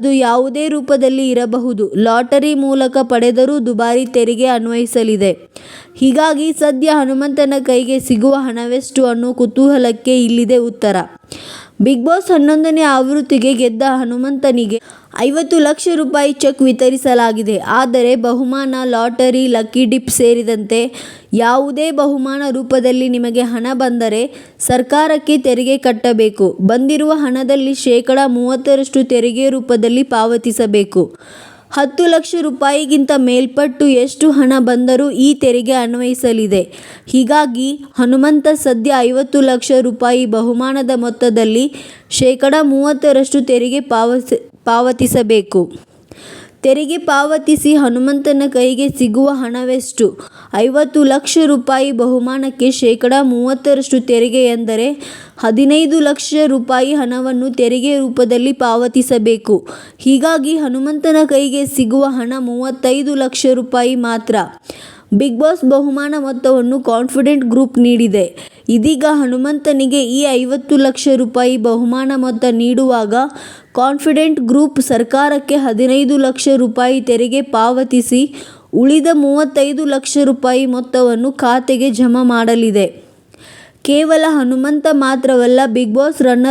ಅದು ಯಾವುದೇ ರೂಪದಲ್ಲಿ ಇರಬಹುದು. ಲಾಟರಿ ಮೂಲಕ ಪಡೆದರೂ ದುಬಾರಿ ತೆರಿಗೆ ಅನ್ವಯಿಸಲಿದೆ. ಹೀಗಾಗಿ ಸದ್ಯ ಹನುಮಂತನ ಕೈಗೆ ಸಿಗುವ ಹಣವೆಷ್ಟು ಅನ್ನೋ ಕುತೂಹಲಕ್ಕೆ ಇಲ್ಲಿದೆ ಉತ್ತರ. ಬಿಗ್ ಬಾಸ್ ಹನ್ನೊಂದನೇ ಆವೃತ್ತಿಗೆ ಗೆದ್ದ ಹನುಮಂತನಿಗೆ ಐವತ್ತು ಲಕ್ಷ ರೂಪಾಯಿ ಚೆಕ್ ವಿತರಿಸಲಾಗಿದೆ. ಆದರೆ ಬಹುಮಾನ, ಲಾಟರಿ, ಲಕ್ಕಿ ಡಿಪ್ ಸೇರಿದಂತೆ ಯಾವುದೇ ಬಹುಮಾನ ರೂಪದಲ್ಲಿ ನಿಮಗೆ ಹಣ ಬಂದರೆ ಸರ್ಕಾರಕ್ಕೆ ತೆರಿಗೆ ಕಟ್ಟಬೇಕು. ಬಂದಿರುವ ಹಣದಲ್ಲಿ ಶೇಕಡ ಮೂವತ್ತರಷ್ಟು ತೆರಿಗೆ ರೂಪದಲ್ಲಿ ಪಾವತಿಸಬೇಕು. ಹತ್ತು ಲಕ್ಷ ರೂಪಾಯಿಗಿಂತ ಮೇಲ್ಪಟ್ಟು ಎಷ್ಟು ಹಣ ಬಂದರೂ ಈ ತೆರಿಗೆ ಅನ್ವಯಿಸಲಿದೆ. ಹೀಗಾಗಿ ಹನುಮಂತ ಸದ್ಯ ಐವತ್ತು ಲಕ್ಷ ರೂಪಾಯಿ ಬಹುಮಾನದ ಮೊತ್ತದಲ್ಲಿ ಶೇಕಡ ಮೂವತ್ತರಷ್ಟು ತೆರಿಗೆ ಪಾವತಿ, ಪಾವತಿಸಬೇಕು. ತೆರಿಗೆ ಪಾವತಿಸಿ ಹನುಮಂತನ ಕೈಗೆ ಸಿಗುವ ಹಣವೆಷ್ಟು? ಐವತ್ತು ಲಕ್ಷ ರೂಪಾಯಿ ಬಹುಮಾನಕ್ಕೆ ಶೇಕಡಾ ಮೂವತ್ತರಷ್ಟು ತೆರಿಗೆ ಎಂದರೆ ಹದಿನೈದು ಲಕ್ಷ ರೂಪಾಯಿ ಹಣವನ್ನು ತೆರಿಗೆ ರೂಪದಲ್ಲಿ ಪಾವತಿಸಬೇಕು. ಹೀಗಾಗಿ ಹನುಮಂತನ ಕೈಗೆ ಸಿಗುವ ಹಣ ಮೂವತ್ತೈದು ಲಕ್ಷ ರೂಪಾಯಿ ಮಾತ್ರ. ಬಿಗ್ ಬಾಸ್ ಬಹುಮಾನ ಮೊತ್ತವನ್ನು ಕಾನ್ಫಿಡೆಂಟ್ ಗ್ರೂಪ್ ನೀಡಿದೆ. ಇದೀಗ ಹನುಮಂತನಿಗೆ ಈ ಐವತ್ತು ಲಕ್ಷ ರೂಪಾಯಿ ಬಹುಮಾನ ಮೊತ್ತ ನೀಡುವಾಗ ಕಾನ್ಫಿಡೆಂಟ್ ಗ್ರೂಪ್ ಸರ್ಕಾರಕ್ಕೆ ಹದಿನೈದು ಲಕ್ಷ ರೂಪಾಯಿ ತೆರಿಗೆ ಪಾವತಿಸಿ ಉಳಿದ ಮೂವತ್ತೈದು ಲಕ್ಷ ರೂಪಾಯಿ ಮೊತ್ತವನ್ನು ಖಾತೆಗೆ ಜಮಾ ಮಾಡಲಿದೆ. ಕೇವಲ ಹನುಮಂತ ಮಾತ್ರವಲ್ಲ, ಬಿಗ್ ಬಾಸ್ ರನ್ನರ್